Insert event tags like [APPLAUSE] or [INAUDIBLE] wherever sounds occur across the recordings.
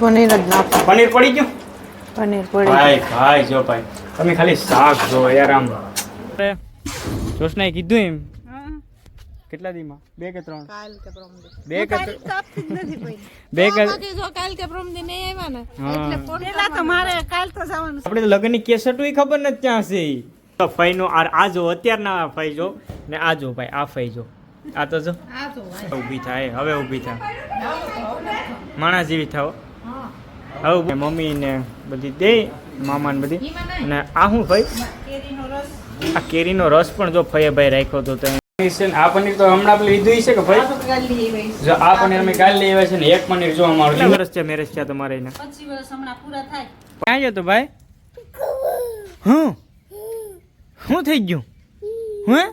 પનીર જ નાખો. પનીર પડી ગયું? પનીર પડી ભાઈ ભાઈ જો ભાઈ તમે ખાલી શાક જો યાર આમ જોશને કીધું એમ? કેટલા દીમાં? બે કે ત્રણ? કાલ કે પરમ [LAUGHS] બે કે નથી બે જો કાલ કે પરમ દી નહીં આવ્યા ને એટલે પેલા તો મારે કાલ તો જવાનું. આપણે તો લગ્નની કેસેટ ખબર નથી ત્યાં છે. ઈ. તો ફઈનો આ આ જો અત્યારના ફઈ જો ને આ જો ભાઈ આ ફઈ જો. આ તો જો. આ તો ઊભી થાય હવે ઊભી થાય. માણસ જેવી થાવ હવે મમ્મી ને બધી દે મામા ને બધી. અને આ શું ભાઈ? આ કેરીનો રસ પણ જો ફઈએ ભાઈ રાખ્યો તો તો આ પનીર તો હમણાં આપણે લીધું છે કે ભાઈ. જો આ પનીર અમે કાલે લઈ આવ્યા છે ને એક પનીર જો અમારું કેટલા વર્ષ છે મેરેજ છે તમારે એને? પચીસ વર્ષ હમણાં પૂરા થાય. ક્યાં ગયો તો ભાઈ? હું? શું થઈ ગયું? હું?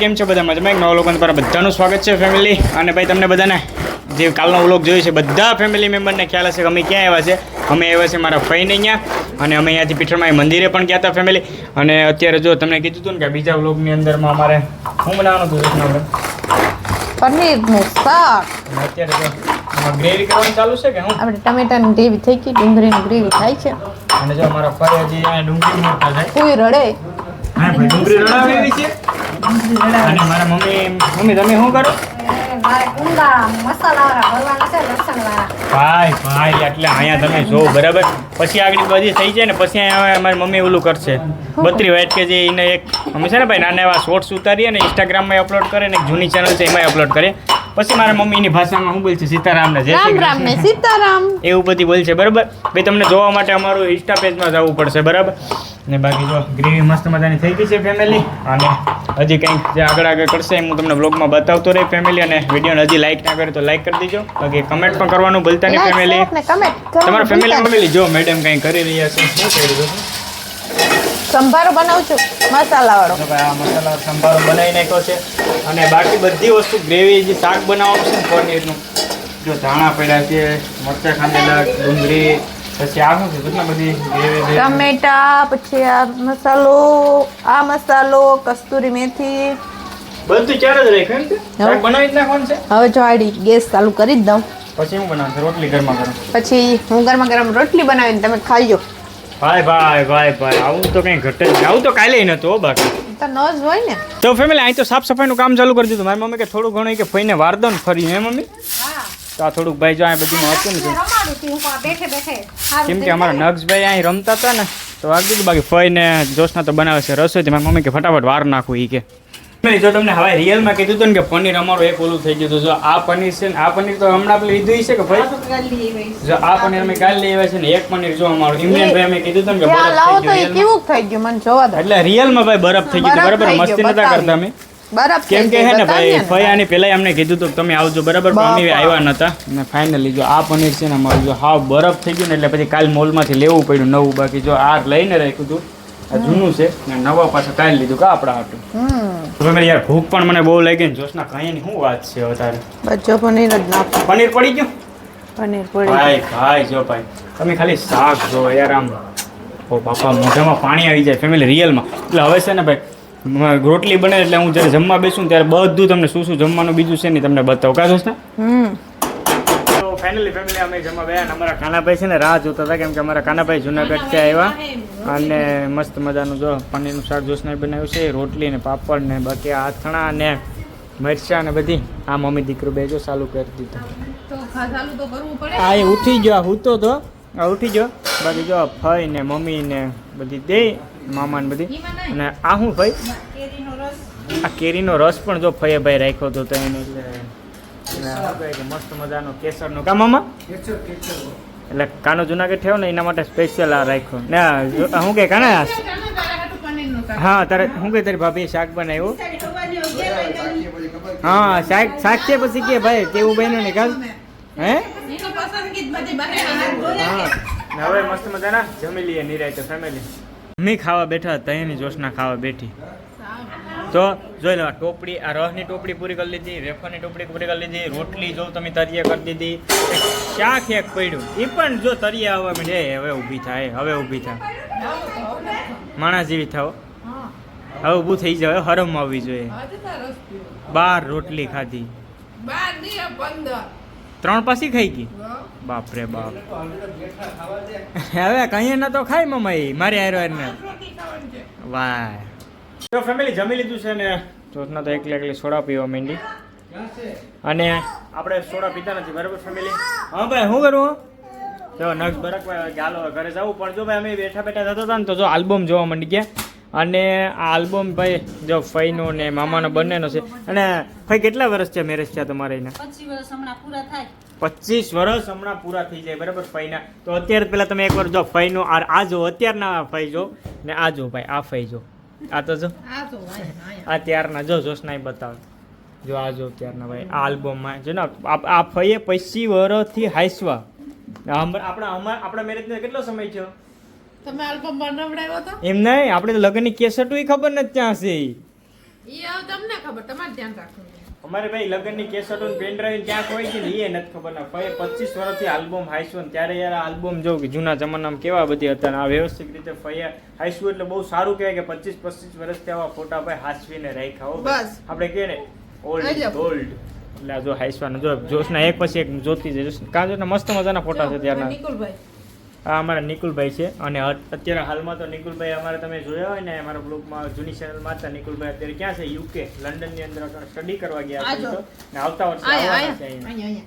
કેમ છો? બધા મજામાં? એક નવા લોકો તમારા બધાનું સ્વાગત છે ફેમિલી અને ભાઈ તમને બધાને જે કાલનો વ્લોગ જોયો છે બધા ફેમિલી મેમ્બરને ખ્યાલ હશે કે અમે ક્યાં આવ્યા છે. અમે આવ્યા છે મારા ફઈને અહીંયા. અને અમે અહીંયાથી પીઠરમાં મંદિરે પણ ગયા હતા ફેમિલી અને અત્યારે જો તમને કીધું હતું ને કે બીજા વ્લોગની અંદરમાં અમારે શું બનાવવાનું હતું આપણે શાક. અત્યારે જો ગ્રેવી કરવાનું ચાલુ છે કે હું આપણે ટમેટાની ગ્રેવી થઈ ગઈ ડુંગળીની ગ્રેવી થાય છે. અને જો અમારા ફાઈ હજી અહીંયા ડુંગળી મોટા થાય કોઈ રડે. હા ભાઈ ડુંગળી રડાવી છે. અને મારા મમ્મી મમ્મી, તમે શું કરો? મારે ભાઈ ભાઈ, એટલે અહીંયા તમે જો, બરાબર? પછી આગળ બધી થઈ જાય ને, પછી અહીંયા અમારી મમ્મી ઓલું કરશે. બત્રી વાઇટ કે જે એને એક અમે છે ને ભાઈ, નાના એવા શોર્ટ્સ ઉતારીએ ને ઇન્સ્ટાગ્રામમાં અપલોડ કરે ને જૂની ચેનલ છે એમાં અપલોડ કરે પછી મારા મમ્મીની ભાષામાં હું બોલશે? સીતારામ ને જય રામ રામ ને સીતારામ. એવું બધી બોલશે બરાબર? ભાઈ તમને જોવા માટે અમારું ઇન્સ્ટા પેજમાં જવું પડશે બરાબર? ને બાકી જો ગ્રેવી મસ્ત મજાની થઈ ગઈ છે ફેમિલી અને હજી કંઈક જે આગળ આગળ કરશે એમ હું તમને બ્લોગમાં બતાવતો રહી ફેમિલી અને વિડીયોને હજી લાઈક ના કરે તો લાઈક કરી દેજો. બાકી કમેન્ટ પણ કરવાનું ભૂલતા નહીં ફેમિલી ને તમારા ફેમિલી ફેમિલી જો મેડમ કંઈ કરી રહ્યા છે શું કરી રહ્યો સંભારો બનાવું છું મસાલા વાળો આ મસાલા સંભારો બનાવી નાખ્યો છે. અને બાકી બધી વસ્તુ ગ્રેવી જે શાક બનાવવાનું છે પનીરનું જો ધાણા પડ્યા છે મરચાં ખાંડેલા ડુંગળી પછી આ શું છે? કેટલા બધી ગ્રેવી ટમેટા પછી આ મસાલો આ મસાલો કસ્તુરી મેથી. બધું ચાર જ રાખ્યું શાક બનાવી જ નાખવાનું છે? હવે જો આડી ગેસ ચાલુ કરી જ દઉં. પછી હું બનાવું રોટલી ગરમા ગરમ. પછી હું ગરમા ગરમ રોટલી બનાવીને તમે ખાઈજો ભાઈ ભાઈ ભાઈ ભાઈ આવું તો કંઈ ઘટે જ નહીં. આવું તો કાલે નહોતું હો બાકી. તો ન જ હોય ને. તો ફેમિલી અહીં તો સાફ સફાઈનું કામ ચાલુ કરી દીધું. મારી મમ્મી કે થોડું ઘણું કે ફઈને વાર દો ને ફરી હે મમ્મી? તો આ થોડુંક ભાઈ જો અહીં બધું હતું ને કેમ કે અમારા નક્ષભાઈ અહીં રમતા હતા ને તો વાગી દીધું બાકી ફઈને જોશના તો બનાવે છે રસોઈ તો મારી મમ્મી કે ફટાફટ વાર નાખું એ કે. જો તમને હવે રિયલમાં કીધું હતું ને કે પનીર અમારું એક ઓલું થઈ ગયું હતું. જો આ પનીર છે ને આ પનીર તો હમણાં આપણે લીધું છે કે ભાઈ? જો આ પનીર અમે કાલે લઈ આવ્યા છે ને એક પનીર જો અમારું. ઇમરાનભાઈ અમે કીધું હતું ને કે તો બરફ થઈ ગયું કેવું થઈ ગયું મને જોવા દો. એટલે રિયલમાં ભાઈ બરફ થઈ ગયું. બરાબર? મસ્તી નતા કરતા અમે. બરફ કેમ કે હે ને ભાઈ ભાઈ આની પહેલા અમને કીધું હતું કે તમે આવજો બરાબર? પણ અમે આવ્યા નતા. ને ફાઇનલી જો આ પનીર છે ને અમારું જો હાવ બરફ થઈ ગયું ને એટલે પછી કાલ મોલમાંથી લેવું પડ્યું નવું બાકી. જો આ લઈને રાખ્યું હતું આ જૂનું છે. ને નવા પાછું કાઢી લીધું કા આપણા હાટું. હમ. યાર ભૂખ પણ મને બહુ લાગી ને જોશના કહીની શું વાત છે વધારે બચ્ચો પનીર જ નાખો. પનીર પડી ગયું? પનીર પડી ભાઈ ભાઈ જો ભાઈ. તમે ખાલી શાક જો યાર આમ. ઓ બાપા મોઢામાં પાણી આવી જાય ફેમિલી રિયલમાં એટલે હવે છે ને ભાઈ રોટલી બને એટલે હું જ્યારે જમવા બેસું ત્યારે બધું તમને શું શું જમવાનું બીજું છે ને તમને બતાવું. કા દોસ્ત? હમ. ફાઇનલી ફેમિલી અમે જમવા ગયા અને અમારા કાનાભાઈ છે ને રાહ જોતા હતા કેમ કે અમારા કાનાભાઈ જુનાગઢથી આવ્યા. અને મસ્ત મજાનું જો પનીરનું શાક જોશને બનાવ્યું છે રોટલી ને પાપડ ને બાકી આથણા ને મરચાં ને બધી. આ મમ્મી દીકરો બે જો ચાલુ કરી દીધું. તો તો આ એ ઉઠી ગયો આ હૂતો તો. આ ઉઠી ગયો. બાકી જો ફઈ ને મમ્મી ને બધી દે મામા ને બધી. અને આ હું ભાઈ? આ કેરીનો રસ પણ જો ફઈએ ભાઈ રાખ્યો હતો તો એને એટલે મસ્ત મજાનો કેસરનો. કા મામા? એટલે કાનો જુનાગઢ થયો ને એના માટે સ્પેશિયલ આ રાખ્યો. ને હું શું કે કાના? હા તારે શું કે તારી ભાભી શાક બનાવ્યું? હા શાક શાક છે પછી કે ભાઈ કેવું બન્યું ને કાલ હે? હા. હવે મસ્ત મજાના? જમી લઈએ નિરાય તો ફેમિલી મમ્મી ખાવા બેઠા હતા જોશના ખાવા બેઠી. તો જોઈ લો, આ ટોપડી, આ રસની ટોપડી પૂરી કરી લીધી, વેફરની ટોપડી પૂરી કરી લીધી, રોટલી જો તમે તરીએ કરી દીધી શાક એક પડ્યું. એ પણ જો તરીએ આવવા માંડે હવે ઊભી થાય, હવે ઊભી થાય. માણસ જેવી થાવ. હવે ઊભું થઈ જાય હરમ આવવી જોઈએ. બાર રોટલી ખાધી. ત્રણ પાસી ખાઈ ગઈ? બાપ રે બાપ. હવે કઈ ના તો ખાય મમ્મી મારી આયરો વાહ. તો ફેમિલી જમી લીધું છે ને જોતના તો એકલી એકલી સોડા પીવા માંડી. અને આપણે સોડા પીતા નથી બરાબર ફેમિલી હા ભાઈ શું કરું જો નક્ષ બરક ચાલો ઘરે જવું પણ જો ભાઈ અમે બેઠા બેઠા થતા હતા ને તો જો આલ્બમ જોવા માંડી ગયા. અને આ આલ્બમ ભાઈ જો ફઈનો ને મામાનો બંનેનો છે. અને ફઈ કેટલા વર્ષ છે મેરેજ છે તમારે એના? પચીસ વર્ષ હમણાં પૂરા થાય. થઈ જાય બરાબર ફઈના. તો અત્યારે પેલા તમે એકવાર જો ફઈનો આ જો અત્યારના ફઈ જો ને આ જો ભાઈ આ ફઈ જો. આ તો જો. આ ત્યારના જો જોશના બતાવ. જો આ જો ત્યારના ભાઈ આ આલ્બમમાં છે ને આ ફઈએ પછી વર્ષથી હાઈસવા. આપણા અમાર આપણા મેરેજને કેટલો સમય થયો? તમે આલ્બમ બનાવડાવ્યો તો? એમ નહીં આપણે તો લગ્નની કેસેટો ખબર નથી ત્યાં છે એ તમને ખબર તમારે ધ્યાન રાખવું અમારે ભાઈ લગ્નની કેસેટો પેન ડ્રાઈવ ક્યાં કોઈ છે ને એ નથી ખબર. ના ભાઈ પચીસ વર્ષથી આલ્બમ હાઈસું ત્યારે યાર આ આલ્બમ જોઉં કે જૂના જમાનામાં કેવા બધી હતા આ વ્યવસ્થિત રીતે ફૈયા હાઈસું એટલે બહુ સારું કહેવાય કે પચીસ પચીસ વર્ષથી આવા ફોટા ભાઈ હાસવીને રાખ્યા હો બસ. આપણે કહે ને ઓલ્ડ. ગોલ્ડ એટલે જો હાઈસવાના જો જોશના એક પછી એક જોતી જઈશ. કાં જો મસ્ત મજાના ફોટા છે ત્યારના નિકુલભાઈ. આ અમારા નિકુલભાઈ છે અને અત્યારે હાલમાં તો નિકુલભાઈ અમારે તમે જોયા હોય ને અમારા બ્લોગમાં જૂની ચેનલમાં હતા નિકુલભાઈ. અત્યારે ક્યાં છે? યુકે લંડનની અંદર સ્ટડી કરવા ગયા છે તો. ને આવતા વર્ષે આવવાના છે અહીંયા.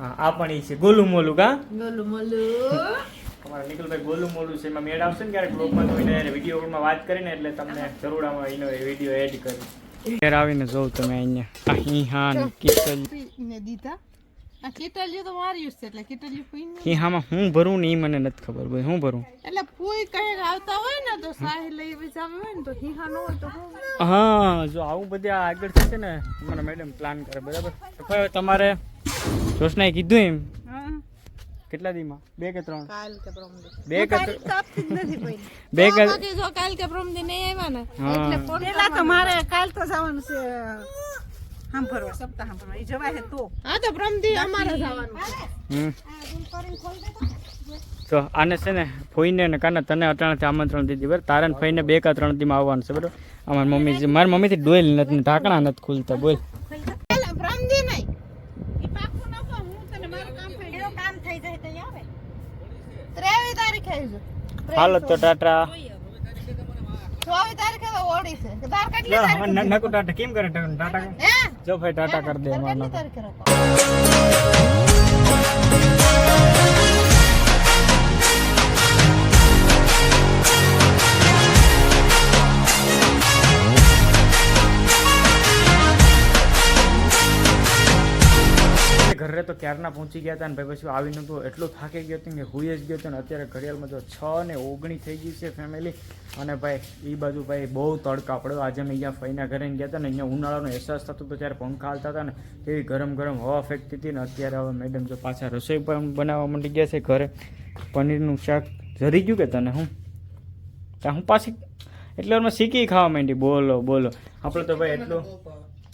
હા આ પણ ઈ છે. ગોલુ મોલું કા? ગોલુ મોલુ અમારા નિકુલભાઈ ગોલુ મોલુ છે. એમાં મેળ આવશે ને ક્યારેક બ્લોગમાં? તો એને વીડિયો કોલમાં વાત કરીને એટલે તમને જરૂર આમાં એનો વીડિયો એડ કરી. ઘેર આવીને જોઉં તમે અહીંયા. અહીં હા કિસલ ને દીધા. કીટલિયું તો માર્યું છે એટલે કીટલિયું ફૂઈને હિહામાં હું ભરું ને એ મને નથી ખબર ભાઈ હું ભરું? એટલે ફૂઈ કઈ આવતા હોય ને તો સાહી લઈ વિચારવી હોય ને તો હીહા ન હોય તો હું હા જો આવું બધું આ આગળ છે ને અમારા મેડમ પ્લાન કરે બરાબર? તો હવે તમારે જોશનાએ કીધું એમ? કેટલા દીમાં? બે કે ત્રણ? કાલ કે પ્રમદી. બે કે તારીખ તો આપતી જ નથી કોઈ બે કે બાકી જો કાલ કે પ્રમદી નહીં આવ્યા ને હા. એટલે ફોન પેલા તો મારે કાલ તો જવાનું છે સાંભળવા સપ્તાહ સાંભળવા એ જવાય તો. હા તો પ્રમદી અમારે જવાનું. તો આને છે ને ફોઈને ને કાને તને અટાણેથી આમંત્રણ દીધી બરાબર? તારે ને ફઈને બે કા ત્રણ દીમાં આવવાનું છે બરાબર? અમારી મમ્મી મારી મમ્મીથી ડોયલ નથી ને ઢાંકણા નથી ખુલતા બોલ. પેલા પ્રમદી નહીં એ પાકું ન કહું હું તને મારું કામ થઈ ગયું કામ થઈ જાય તો આવે? ત્રેવીસ તારીખે આવજો હાલો તો ટાટા. ચોવીસ તારીખે ઓડી છે. કેમ કરે ટાટા? જો ભાઈ ટાટા કરી દે તાર ઘરે તો ક્યારના પહોંચી ગયા હતા ને ભાઈ પછી આવીને તો એટલો થાકી ગયો હતો કે હુઈ જ ગયો હતો ને અત્યારે ઘડિયાળમાં તો છ ને ઓગણી થઈ ગઈ છે ફેમિલી અને ભાઈ એ બાજુ ભાઈ બહુ તડકા પડ્યો. આજે અમે અહીંયા ફઈના ઘરે ગયા હતા ને અહીંયા ઉનાળાનો અહેસાસ થતો હતો ત્યારે પંખા હાલતા હતા ને એવી ગરમ ગરમ હવા ફેંકતી હતી ને અત્યારે હવે મેડમ જો પાછા રસોઈ પણ બનાવવા માંડી ગયા છે ઘરે. પનીરનું શાક જરી ગયું કે તને હું? ત્યાં હું પાછી, એટલે શીખી ખાવા માંડી. બોલો બોલો. આપણે તો ભાઈ એટલું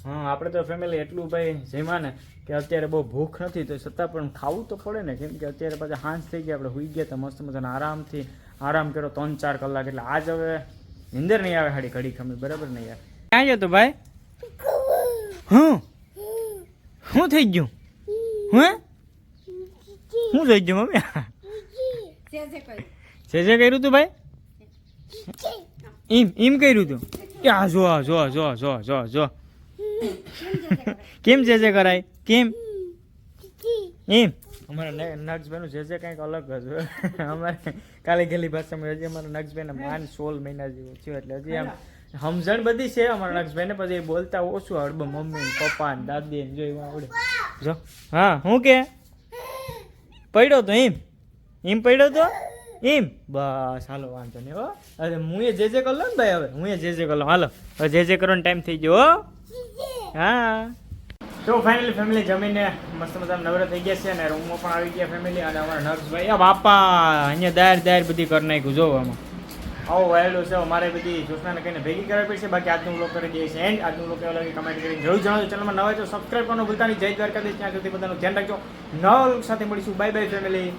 હા આપણે તો ફેમિલી એટલું ભાઈ જેમાં ને કે અત્યારે બહુ ભૂખ નથી તો છતાં પણ ખાવું તો પડે ને. કેમ કે અત્યારે પાછા હાંસ થઈ ગયા આપણે હુઈ ગયા તો મસ્ત મજાને આરામથી. આરામ કર્યો ત્રણ ચાર કલાક એટલે આજ હવે નિંદર નહીં આવે હાડી ઘડી ખમી બરાબર નહીં યાર. ક્યાં ગયો તો ભાઈ? હું શું થઈ ગયું? હું શું થઈ ગયું મમ્મી? જે જે કર્યું તું ભાઈ? એમ એમ કર્યું તું? કે આ જો જો જો જો જો જો. કેમ જે જે કરાય? કેમ? એમ? અમારા નક્ષભાઈનું જે જે કંઈક અલગ જ. અમારે કાલે ગયેલી ભાષામાં હજી અમારા નક્ષભાઈને માન સોળ મહિના જેવું થયું એટલે હજી આમ સમજણ બધી છે અમારા નક્ષભાઈને પછી બોલતા ઓછું આવડે. મમ્મી ને પપ્પા ને દાદી ને જો આવડે. જો. હા હું કે? પડ્યો તો એમ? એમ પડ્યો તો? એમ? બસ હાલો વાંધો નહીં હો. અરે હું એ જે જે કરી ને ભાઈ હવે હું એ જે જે કરી હાલો હવે જે જે કરવાનો ટાઈમ થઈ ગયો હો. હા. તો ફાઇનલી ફેમિલી જમીને મસ્ત મજા નવરા થઈ ગયા છે અને રૂમમાં પણ આવી ગયા ફેમિલી અને અમારા નર્સભાઈ. આ બાપા, અહીંયા દાયર દાયર બધી કરી નાખ્યું જો આમાં. આવો વાયેલું છે, અમારે બધી જોશનાને કહીને ભેગી કરવી પડશે બાકી આજનું બ્લોગ કરી દઈએ છીએ. એન્ડ આજનું બ્લોગ એવા લાગે કમેન્ટ કરીને જરૂર જણાવજો. ચેનલમાં નવા છો સબસ્ક્રાઈબ કરવાનું ભૂલતા નહીં. જય દ્વારકાધીશ. ત્યાં સુધી બધાનું ધ્યાન રાખજો. નવા સાથે મળીશું. Bye bye family